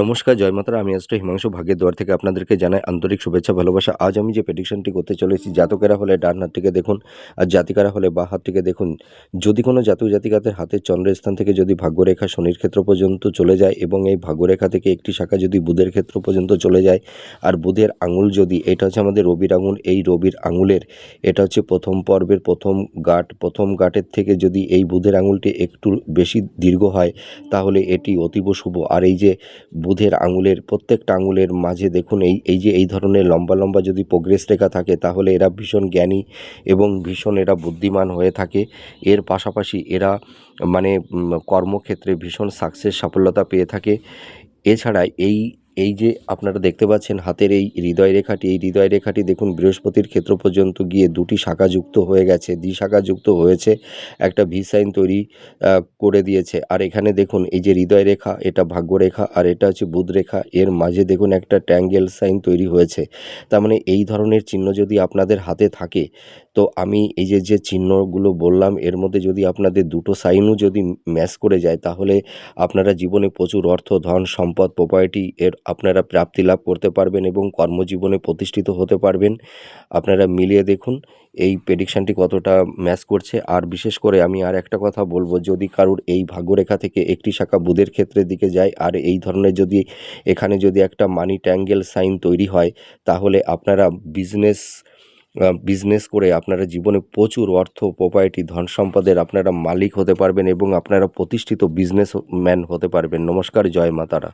নমস্কার, জয় মাতারা। আমি আজকে হিমাংশু ভাগ্যের দুয়ার থেকে আপনাদেরকে জানাই আন্তরিক শুভেচ্ছা, ভালোবাসা। আজ আমি যে প্রেডিকশনটি করতে চলেছি, জাতকেরা হলে ডান হাতটিকে দেখুন আর জাতিকারা হলে বা হাতটিকে দেখুন। যদি কোনো জাতক জাতিকাদের হাতের চন্দ্রের স্থান থেকে যদি ভাগ্যরেখা শনির ক্ষেত্র পর্যন্ত চলে যায় এবং এই ভাগ্যরেখা থেকে একটি শাখা যদি বুধের ক্ষেত্র পর্যন্ত চলে যায় আর বুধের আঙুল যদি, এটা হচ্ছে আমাদের রবির আঙুল, এই রবির আঙুলের, এটা হচ্ছে প্রথম পর্বের প্রথম গাঁট, প্রথম গাঁটের থেকে যদি এই বুধের আঙুলটি একটু বেশি দীর্ঘ হয়, তাহলে এটি অতীব শুভ। আর এই যে বুধের আঙুলের, প্রত্যেকটা আঙুলের মাঝে দেখুন এই এই যে এই ধরনের লম্বা লম্বা যদি প্রোগ্রেস রেখা থাকে, তাহলে এরা ভীষণ জ্ঞানী এবং ভীষণ এরা বুদ্ধিমান হয়ে থাকে। এর পাশাপাশি এরা মানে কর্মক্ষেত্রে ভীষণ সাকসেস সফলতা পেয়ে থাকে। এছাড়া এই এই যে আপনারা দেখতে পাচ্ছেন হাতের এই হৃদয় রেখাটি এই হৃদয় রেখাটি দেখুন বৃহস্পতির ক্ষেত্র পর্যন্ত গিয়ে দুটি শাখা যুক্ত হয়ে গেছে দ্বি শাখা যুক্ত হয়েছে, একটা ভি সাইন তৈরি করে দিয়েছে। আর এখানে দেখুন এই যে হৃদয় রেখা এটা ভাগ্য রেখা আর এটা হচ্ছে বুধ রেখা এর মাঝে দেখুন একটা ট্যাঙ্গেল সাইন তৈরি হয়েছে। তার মানে এই ধরনের চিহ্ন যদি আপনাদের হাতে থাকে, তো আমি এই যে যে চিহ্নগুলো বললাম, এর মধ্যে যদি আপনাদের দুটো সাইনও যদি ম্যাচ করে যায়, তাহলে আপনারা জীবনে প্রচুর অর্থ, ধন, সম্পদ প্রপার্টি এর আপনারা প্রাপ্তি লাভ করতে পারবেন এবং কর্মজীবনে প্রতিষ্ঠিত হতে পারবেন। আপনারা মিলিয়ে দেখুন, এই প্রেডিকশানটি কতটা ম্যাচ করছে। আর বিশেষ করে আমি আর একটা কথা বলব, যদি কারুর এই ভাগ্যরেখা থেকে একটি শাখা বুধের ক্ষেত্রের দিকে যায়, আর এই ধরনের যদি এখানে যদি একটা মানি ট্যাঙ্গেল সাইন তৈরি হয়, তাহলে আপনারা বিজনেস বিজনেস করে আপনারা জীবনে প্রচুর অর্থ প্রপার্টি ধন সম্পদের আপনারা মালিক হতে পারবেন এবং আপনারা প্রতিষ্ঠিত বিজনেস ম্যান হতে পারবেন। নমস্কার, জয় মাতারা।